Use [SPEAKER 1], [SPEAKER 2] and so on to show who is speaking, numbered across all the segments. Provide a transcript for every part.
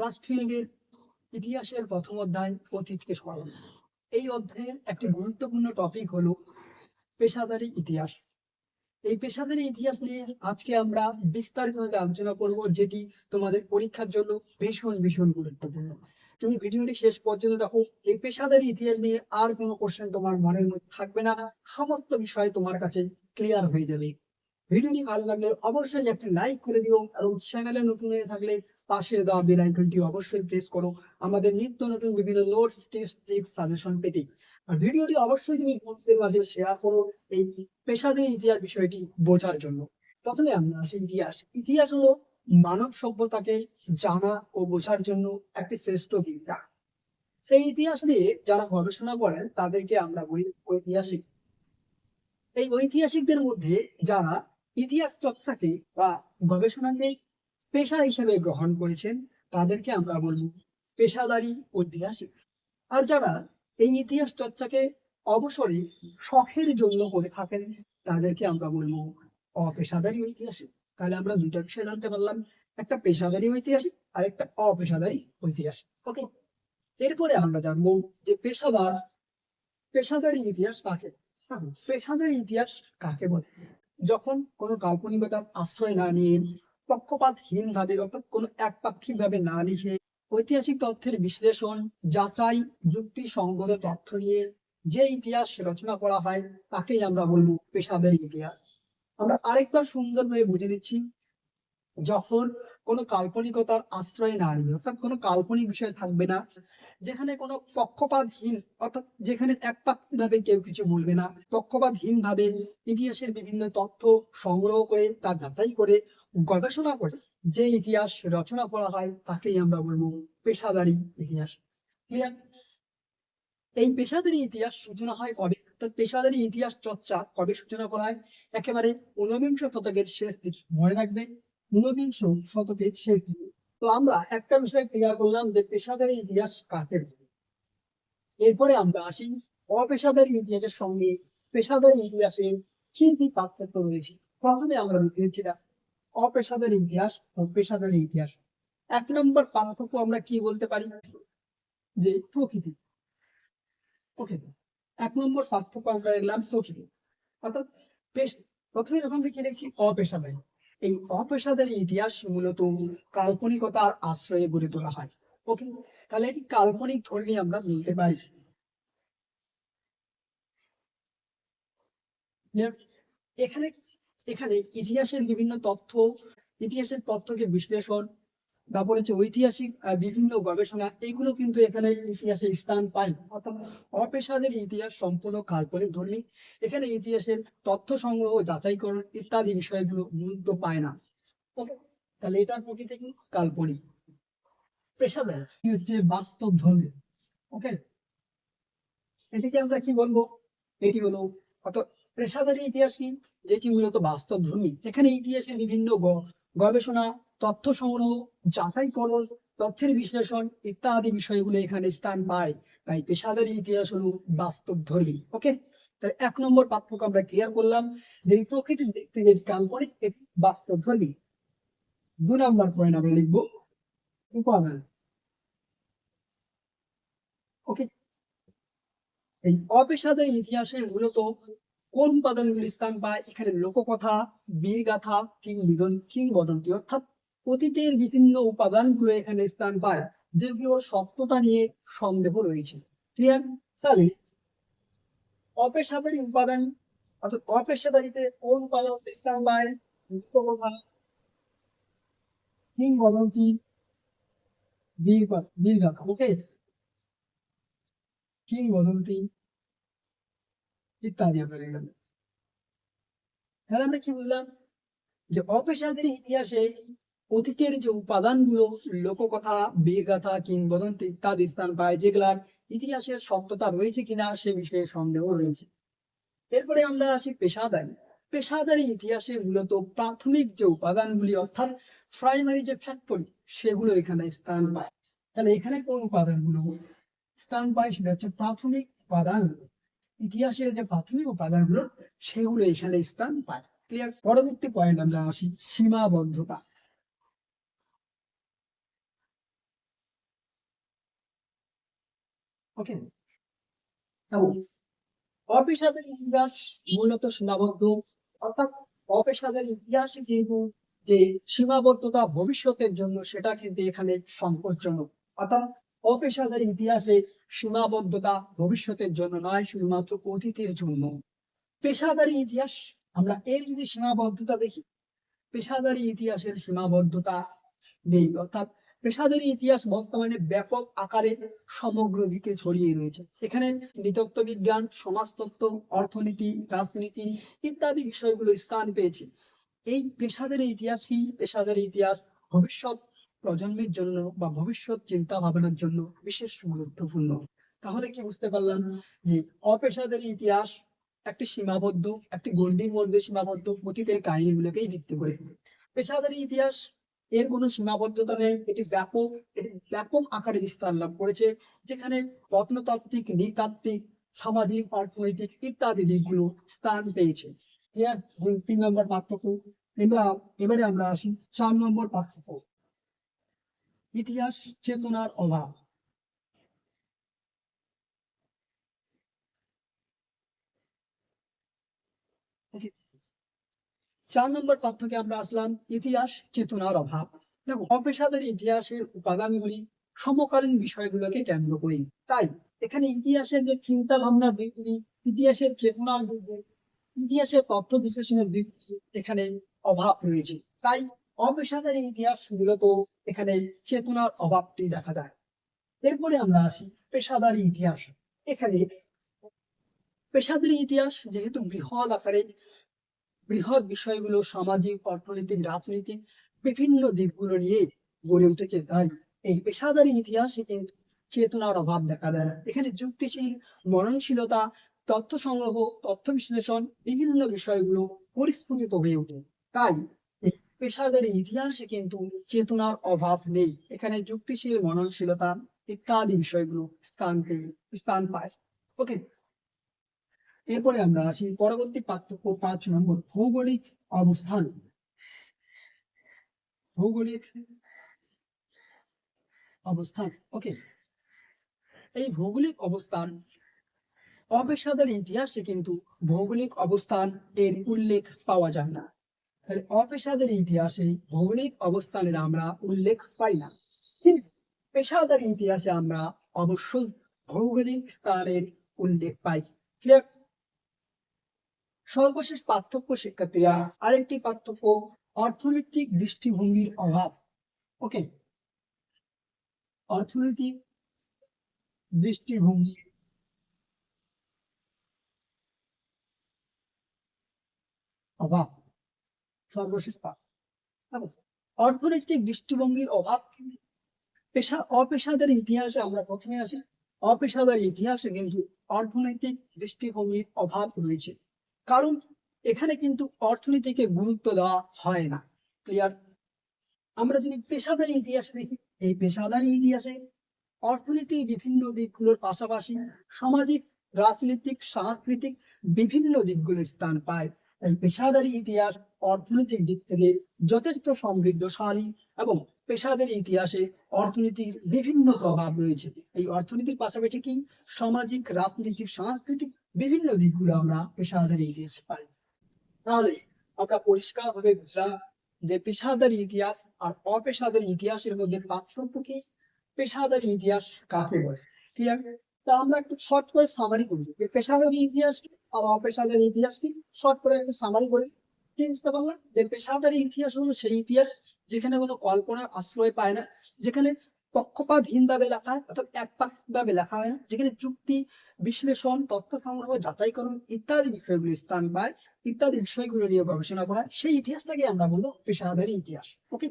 [SPEAKER 1] Class টুয়েলভের ইতিহাসের প্রথম অধ্যায় অতীতকে স্মরণ এই অধ্যায়ের একটি গুরুত্বপূর্ণ টপিক হলো পেশাদারি ইতিহাস। এই পেশাদারি ইতিহাস নিয়ে আজকে আমরা বিস্তারিতভাবে আলোচনা করব, যেটি তোমাদের পরীক্ষার জন্য ভীষণ ভীষণ গুরুত্বপূর্ণ। তুমি ভিডিওটি শেষ পর্যন্ত দেখো, এই পেশাদারি ইতিহাস নিয়ে আর কোনো কোশ্চেন তোমার মনের মধ্যে থাকবে না। সমস্ত বিষয় তোমার কাছে ক্লিয়ার হয়ে যাবে। ভিডিওটি ভালো লাগলে অবশ্যই একটা লাইক করে দিও এবং চ্যানেলে নতুন হয়ে থাকলে পাশে দেওয়া বেল আইকনটি অবশ্যই প্রেস করো। আমাদের নিত্য নতুন বিভিন্ন নোটস টেস্ট ট্রিক্স সাজেশন পেতে। আর ভিডিওটি অবশ্যই তুমি বন্ধুদের মাঝে শেয়ার করো এই পেশাদারি ইতিহাস বিষয়টি বোঝার জন্য। প্রথমে আমরা আসি ইতিহাস। ইতিহাস হলো মানব সভ্যতাকে জানা ও বোঝার জন্য একটি শ্রেষ্ঠ বিদ্যা। এই ইতিহাস নিয়ে যারা গবেষণা করেন, তাদেরকে আমরা বলি ঐতিহাসিক। এই ঐতিহাসিকদের মধ্যে যারা ইতিহাস চর্চাকে বা গবেষণাকে পেশা হিসেবে গ্রহণ করেছেন তাদেরকে আমরা বলব পেশাদারী ঐতিহাসিক আর যারা এই ইতিহাস চর্চাকে অবসরে শখের জন্য করে থাকেন তাদেরকে আমরা বলব অপেশাদারী ঐতিহাসিক। তাহলে আমরা দুইটা বিষয় জানতে পারলাম একটা পেশাদারী ঐতিহাসিক আর একটা অপেশাদারী ঐতিহাসিক। ওকে এরপরে আমরা জানব যে পেশাদার পেশাদারী ইতিহাস কাকে? পেশাদারী ইতিহাস কাকে বলে? যখন কোনো কাল্পনিকতার আশ্রয় না নিয়ে পক্ষপাতহীন ভাবে অর্থাৎ কোনো একপাক্ষিক ভাবে না লিখে ঐতিহাসিক তথ্যের বিশ্লেষণ, যাচাই, যুক্তিসঙ্গত তথ্য নিয়ে যে ইতিহাস রচনা করা হয়, তাকেই আমরা বলব পেশাদারি ইতিহাস। আমরা আরেকবার সুন্দরভাবে বুঝে নিচ্ছি যখন কোনো কাল্পনিকতার আশ্রয় না নিয়ে অর্থাৎ কোনো কাল্পনিক বিষয় থাকবে না, যেখানে কোনো পক্ষপাতহীন, অর্থাৎ যেখানে একপাক্ষিক ভাবে কেউ কিছু বলবে না পক্ষপাতহীন ভাবে ইতিহাসের বিভিন্ন তথ্য সংগ্রহ করে, তা যাচাই করে, গবেষণা করে, যে ইতিহাস রচনা করা হয়, তাকেই আমরা বলব পেশাদারি ইতিহাস। Clear? এই পেশাদারি ইতিহাস সূচনা হয় কবে? অর্থাৎ পেশাদারি ইতিহাস চর্চা কবে সূচনা করা হয়? একেবারে ঊনবিংশ শতকের শেষ দিকে, মনে রাখবে। ঊনবিংশ শতকের শেষ দিকে। তো আমরা একটা বিষয় ক্লিয়ার করলাম যে পেশাদারি ইতিহাস কাকে। এরপরে আমরা আসি অপেশাদারি ইতিহাসের সঙ্গে পেশাদারি ইতিহাসের কি কি পার্থক্য রয়েছে? প্রথমে আমরা বুঝেছিলাম অপেশাদারি ইতিহাস ও পেশাদারি ইতিহাস। এক নম্বর পার্থক্য আমরা কি বলতে পারি? যে প্রকৃতি। ওকে এক নম্বর পার্থক্য আমরা দেখলাম প্রকৃতি। অর্থাৎ প্রথমে যখন আমরা কি দেখছি? অপেশাদারি। এই অপেশাদারী ইতিহাস মূলত কাল্পনিকতার আশ্রয়ে গড়ে তোলা হয়। ওকে তাহলে এটি কাল্পনিক ধর্মী আমরা বলতে পারি। এখানে এখানে ইতিহাসের বিভিন্ন তথ্য, ইতিহাসের তথ্যকে বিশ্লেষণ তারপর হচ্ছে ঐতিহাসিক বিভিন্ন গবেষণা, এগুলো কিন্তু এখানে ইতিহাসে স্থান পায়। অর্থাৎ অপেশাদের ইতিহাস সম্পূর্ণ কাল্পনিক, ধর্মী। এখানে ইতিহাসের তথ্য সংগ্রহ, যাচাইকরণ ইত্যাদি বিষয়গুলো গুরুত্ব পায় না। Okay? তাহলে এটার প্রকৃতি কি? কাল্পনিক। পেশাদার, কি হচ্ছে? বাস্তব ধর্মী। ওকে, এটিকে আমরা কি বলব? এটি হলো, অর্থাৎ পেশাদারি ইতিহাস কি? যেটি মূলত বাস্তব ধর্মী। এখানে ইতিহাসের বিভিন্ন গবেষণা তথ্য সংগ্রহ যাচাইকরণ তথ্যের বিশ্লেষণ ইত্যাদি বিষয়গুলো এখানে স্থান পায়। তাই পেশাদারি ইতিহাস হলো বাস্তব ধর্মী ওকে তাই এক নম্বর পার্থক্য আমরা ক্লিয়ার করলাম যে প্রকৃতির দিক থেকে কাল্পনিক এটি বাস্তব ধর্মী। দু নম্বর পয়েন্ট আমরা লিখব উপাদান ওকে এই অপেশাদারি ইতিহাসের মূলত কোন উপাদানগুলি স্থান পায়? এখানে লোককথা, বীরগাথা কিংবিদন কিংবদন্তি, অর্থাৎ অতীতের বিভিন্ন উপাদানগুলো এখানে স্থান পায় যেগুলোর সত্যতা নিয়ে সন্দেহ রয়েছে। ক্লিয়ার তাহলে অপেশাদারি উপাদান, অর্থাৎ অপেশাদারিতে কোন উপাদান স্থান পায়? কিংবদন্তি ওকে কিংবদন্তি ইত্যাদি তাহলে আমরা কি বুঝলাম? যে অপেশাদারী ইতিহাসে অতীতের যে উপাদানগুলো, লোককথা বীরগাথা কিংবদন্তি ইত্যাদি স্থান পায়, যেগুলার ইতিহাসের সত্যতা রয়েছে কিনা সে বিষয়ে সন্দেহ রয়েছে। এরপরে আমরা আসি পেশাদারি। পেশাদারি ইতিহাসে মূলত প্রাথমিক যে উপাদানগুলি, অর্থাৎ প্রাইমারি যে ফ্যাক্টরি সেগুলো এখানে স্থান পায়। তাহলে এখানে কোন উপাদানগুলো স্থান পায়? সেটা হচ্ছে প্রাথমিক উপাদান। ইতিহাসের যে প্রাথমিক উপাদানগুলো, সেগুলো এখানে স্থান পায়। ক্লিয়ার পরবর্তী পয়েন্ট আমরা আসি সীমাবদ্ধতা। ওকে। অপেশাদার ইতিহাস মূলত সীমাবদ্ধ অর্থাৎ অপেশাদার ইতিহাসে কিন্তু যে সীমাবদ্ধতা ভবিষ্যতের জন্য সেটা কিন্তু এখানে সংকটজনক। অর্থাৎ অপেশাদার ইতিহাসে সীমাবদ্ধতা ভবিষ্যতের জন্য নয় শুধুমাত্র অতীতের জন্য। পেশাদারি ইতিহাস আমরা এর যদি সীমাবদ্ধতা দেখি পেশাদারি ইতিহাসের সীমাবদ্ধতা নেই। অর্থাৎ পেশাদারি ইতিহাস বর্তমানে ব্যাপক আকারে সমগ্র দিকে ছড়িয়ে রয়েছে। এখানে নৃতত্ব বিজ্ঞান সমাজতত্ত্ব, অর্থনীতি, রাজনীতি ইত্যাদি বিষয়গুলো স্থান পেয়েছে। এই পেশাদারি ইতিহাস কি? পেশাদারি ইতিহাস ভবিষ্যৎ প্রজন্মের জন্য বা ভবিষ্যৎ চিন্তা ভাবনার জন্য বিশেষ গুরুত্বপূর্ণ। তাহলে কি বুঝতে পারলাম যে অপেশাদারি ইতিহাস একটি সীমাবদ্ধ, একটি গণ্ডির মধ্যে সীমাবদ্ধ অতীতের কাহিনীগুলোকেই ভিত্তি করে। পেশাদারি ইতিহাস এর কোনো সীমাবদ্ধতা নেই। এটি ব্যাপক এটি ব্যাপক আকারে বিস্তার লাভ করেছে, যেখানে প্রত্নতাত্ত্বিক নৃতাত্ত্বিক, সামাজিক, অর্থনৈতিক ইত্যাদি দিকগুলো স্থান পেয়েছে। তিন নম্বর পার্থক্য। এবার, এবারে আমরা আসি চার নম্বর পার্থক্য। ইতিহাস চেতনার অভাব। চার নম্বর পার্থক্যে আমরা আসলাম ইতিহাস চেতনার অভাব। দেখো, অপেশাদার ইতিহাসের উপাদানগুলি সমকালীন বিষয়গুলোকে কেন্দ্র করে। তাই এখানে ইতিহাসের যে চিন্তা ভাবনার দিকগুলি, ইতিহাসের চেতনার দিকগুলি, ইতিহাসের তথ্য বিশ্লেষণের দিকগুলি এখানে অভাব রয়েছে। তাই অপেশাদারী ইতিহাস মূলত এখানে চেতনার অভাবটি দেখা যায়। এরপরে আমরা আসি পেশাদারী ইতিহাস। এখানে পেশাদারী ইতিহাস যেহেতু বৃহৎ আকারে বৃহৎ বিষয়গুলো সামাজিক অর্থনৈতিক রাজনৈতিক বিভিন্ন দিকগুলো নিয়ে গড়ে উঠেছে। তাই এই পেশাদারী ইতিহাসে চেতনার অভাব দেখা দেয় এখানে যুক্তিশীল মননশীলতা তথ্য সংগ্রহ, তথ্য বিশ্লেষণ, বিভিন্ন বিষয়গুলো পরিস্ফুটিত হয়ে ওঠে। তাই পেশাদারী ইতিহাসে কিন্তু চেতনার অভাব নেই। এখানে যুক্তিশীল মননশীলতা ইত্যাদি বিষয়গুলো স্থান স্থান পায়। ওকে এরপরে আমরা আসি পরবর্তী পার্থক্য পাঁচ নম্বর, ভৌগোলিক অবস্থান। ভৌগোলিক অবস্থান ওকে এই ভৌগোলিক অবস্থান, অপেশাদার ইতিহাসে কিন্তু ভৌগোলিক অবস্থান এর উল্লেখ পাওয়া যায় না। তাহলে অপেশাদার ইতিহাসে ভৌগোলিক অবস্থানের আমরা উল্লেখ পাই না। কিন্তু পেশাদার ইতিহাসে আমরা অবশ্যই ভৌগোলিক স্থানের উল্লেখ পাই। Clear? সর্বশেষ পার্থক্য শিক্ষার্থীরা, আরেকটি পার্থক্য অর্থনৈতিক দৃষ্টিভঙ্গির অভাব। ওকে অর্থনৈতিক দৃষ্টিভঙ্গি। অভাব, সর্বশেষ অর্থনৈতিক দৃষ্টিভঙ্গির অভাব পেশা, অপেশাদার ইতিহাসে আমরা প্রথমে আসি। অপেশাদার ইতিহাসে কিন্তু অর্থনৈতিক দৃষ্টিভঙ্গির অভাব রয়েছে। কারণ এখানে কিন্তু অর্থনীতিকে গুরুত্ব দেওয়া হয় না। ক্লিয়ার আমরা যদি পেশাদারি ইতিহাসে দেখি, এই পেশাদারি ইতিহাসে অর্থনীতি বিভিন্ন দিকগুলোর পাশাপাশি সামাজিক, রাজনৈতিক, সাংস্কৃতিক বিভিন্ন দিকগুলো স্থান পায়। এই পেশাদারি ইতিহাস অর্থনৈতিক দিক থেকে যথেষ্ট সমৃদ্ধশালী এবং পেশাদারি ইতিহাসে অর্থনীতির বিভিন্ন প্রভাব রয়েছে। এই অর্থনীতির পাশাপাশি কি সামাজিক, রাজনৈতিক, সাংস্কৃতিক বিভিন্ন দিকগুলো আমরা পেশাদারি ইতিহাসে পাই? তাহলে আমরা পরিষ্কার ভাবে বুঝলাম যে পেশাদারি ইতিহাস আর অপেশাদারি ইতিহাসের মধ্যে পার্থক্য কি? পেশাদারি ইতিহাস কাকে বলে? ক্লিয়ার তা আমরা একটু শর্ট করে সামারি করি যে পেশাদারি ইতিহাস আর অপেশাদারি ইতিহাস কি? শর্ট করে একটু সামারি করি। কি বুঝতে যে পেশাদারি ইতিহাস হলো সেই ইতিহাস যেখানে কোনো কল্পনার আশ্রয় পায় না। যেখানে পক্ষপাতহীন ভাবে লেখা হয় অর্থাৎ একপাক ভাবে লেখা হয় না। যেখানে যুক্তি, বিশ্লেষণ, তথ্য সংগ্রহ, যাচাইকরণ ইত্যাদি বিষয়গুলো স্থান পায়। ইত্যাদি বিষয়গুলো নিয়ে গবেষণা করা সেই ইতিহাসটাকে আমরা বলব পেশাদারি ইতিহাস। ওকে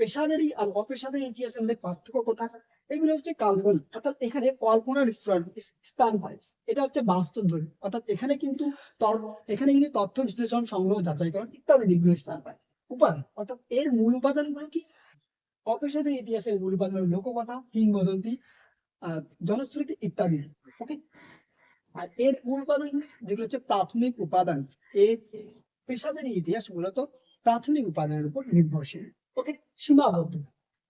[SPEAKER 1] পেশাদারি আর অপেশাদারি ইতিহাসের মধ্যে পার্থক্য কোথায়? এগুলো হচ্ছে কাল্পনিক, অর্থাৎ এখানে কল্পনার স্থান- হয়। এটা হচ্ছে বাস্তব ধর্মী অর্থাৎ এখানে কিন্তু এখানে কিন্তু তথ্য বিশ্লেষণ, সংগ্রহ যাচাইকরণ ইত্যাদি দিকগুলো স্থান পায়। উপাদান, অর্থাৎ এর মূল উপাদানগুলো কি? অপেশাদারি ইতিহাসের মূল উপাদান লোককথা, কিংবদন্তি জনশ্রুতি ইত্যাদি। ওকে আর এর মূল উপাদান, যেগুলো হচ্ছে প্রাথমিক উপাদান এই পেশাদারি ইতিহাস মূলত প্রাথমিক উপাদানের উপর নির্ভরশীল। ওকে সীমাবদ্ধ।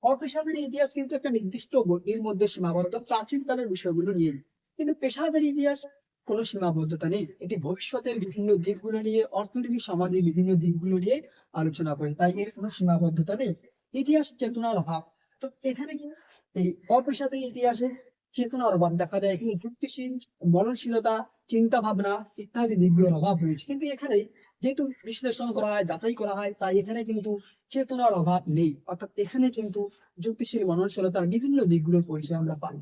[SPEAKER 1] অপেশাদারি ইতিহাস কিন্তু একটা নির্দিষ্ট গণ্ডির মধ্যে সীমাবদ্ধ, প্রাচীনকালের বিষয়গুলো নিয়ে। কিন্তু পেশাদারি ইতিহাস কোনো সীমাবদ্ধতা নেই। এটি ভবিষ্যতের বিভিন্ন দিকগুলো নিয়ে, অর্থনৈতিক সামাজিক বিভিন্ন দিকগুলো নিয়ে আলোচনা করে। তাই এর কোনো সীমাবদ্ধতা নেই। ইতিহাস চেতনার অভাব। তো এখানে কি? এই অপেশাদারি ইতিহাসে চেতনার অভাব দেখা দেয়। এখানে যুক্তিশীল, মননশীলতা চিন্তা ভাবনা ইত্যাদি দিকগুলোর অভাব রয়েছে। কিন্তু এখানে যেহেতু বিশ্লেষণ করা হয়, যাচাই করা হয়, তাই এখানে কিন্তু চেতনার অভাব নেই। অর্থাৎ এখানে কিন্তু যুক্তিশীল মননশীলতার বিভিন্ন দিকগুলোর পরিচয় আমরা পাই।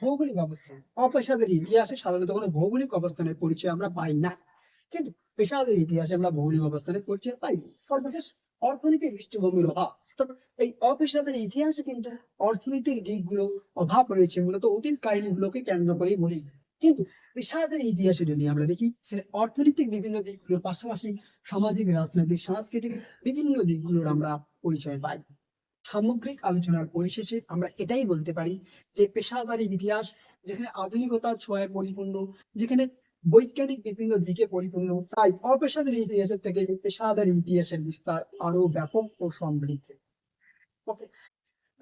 [SPEAKER 1] ভৌগোলিক অবস্থান। অপেশাদের ইতিহাসে সাধারণত কোনো ভৌগোলিক অবস্থানের পরিচয় আমরা পাই না। কিন্তু পেশাদের ইতিহাসে আমরা ভৌগোলিক অবস্থানের পরিচয় পাই। সর্বশেষ অর্থনীতির দৃষ্টিভঙ্গির অভাব। এই অপেশাদের ইতিহাসে কিন্তু অর্থনৈতিক দিকগুলো অভাব রয়েছে। মূলত অতীত কাহিনীগুলোকে কেন্দ্র করেই বলি। কিন্তু পেশাদের ইতিহাসে যদি আমরা দেখি সেখানে অর্থনৈতিক বিভিন্ন দিকগুলোর পাশাপাশি সামাজিক, রাজনৈতিক, সাংস্কৃতিক বিভিন্ন দিকগুলোর আমরা পরিচয় পাই সামগ্রিক আলোচনার পরিশেষে আমরা এটাই বলতে পারি যে পেশাদারী ইতিহাস, যেখানে আধুনিকতার ছোঁয়ায় পরিপূর্ণ, যেখানে বৈজ্ঞানিক বিভিন্ন দিকে পরিপূর্ণ, তাই অপেশাদারী ইতিহাসের থেকে পেশাদারী ইতিহাসের বিস্তার আরও ব্যাপক ও সমৃদ্ধ Okay.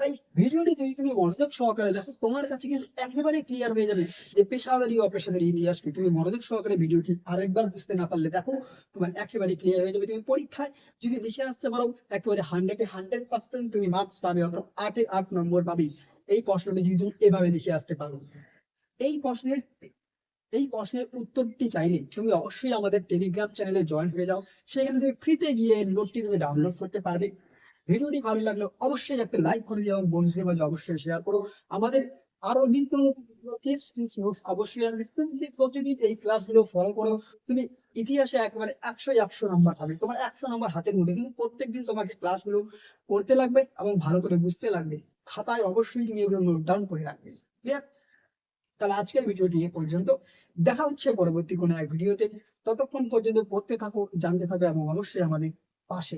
[SPEAKER 1] তাই ভিডিওটি যদি তুমি মনোযোগ সহকারে দেখো, তোমার কাছে কিন্তু একেবারে ক্লিয়ার হয়ে যাবে যে পেশাদারি অপেশাদারি ইতিহাস কি। তুমি মনোযোগ সহকারে ভিডিওটি আরেকবার বুঝতে না পারলে দেখো, তোমার একেবারে ক্লিয়ার হয়ে যাবে। তুমি পরীক্ষায় যদি লিখে আসতে পারো, একেবারে হান্ড্রেডে হান্ড্রেড পার্সেন্ট তুমি মার্কস পাবে, অর্থাৎ আটে আট নম্বর পাবে। এই প্রশ্নটি যদি তুমি এভাবে লিখে আসতে পারো। এই প্রশ্নের এই প্রশ্নের উত্তরটি চাইলে তুমি অবশ্যই আমাদের টেলিগ্রাম চ্যানেলে জয়েন হয়ে যাও। সেখানে তুমি ফ্রিতে গিয়ে নোটটি তুমি ডাউনলোড করতে পারবে। ভিডিওটি ভালো লাগলে অবশ্যই একটা লাইক করে দিও এবং বন্ধুদের মাঝে অবশ্যই শেয়ার করো। আমাদের আরও নিত্য tips, tips, অবশ্যই আসবে। তুমি প্রতিদিন এই ক্লাসগুলো ফলো করো তুমি ইতিহাসে একেবারে একশো একশো নাম্বার পাবে। তোমার একশো নাম্বার হাতের মধ্যে কিন্তু প্রত্যেকদিন তোমাকে ক্লাসগুলো করতে লাগবে এবং ভালো করে বুঝতে লাগবে। খাতায় অবশ্যই তুমি এগুলো নোট ডাউন করে রাখবে। ক্লিয়ার তাহলে আজকের ভিডিওটি এ পর্যন্ত। দেখা হচ্ছে পরবর্তী কোনো এক ভিডিওতে ততক্ষণ পর্যন্ত পড়তে থাকো জানতে থাকো এবং অবশ্যই আমাদের পাশে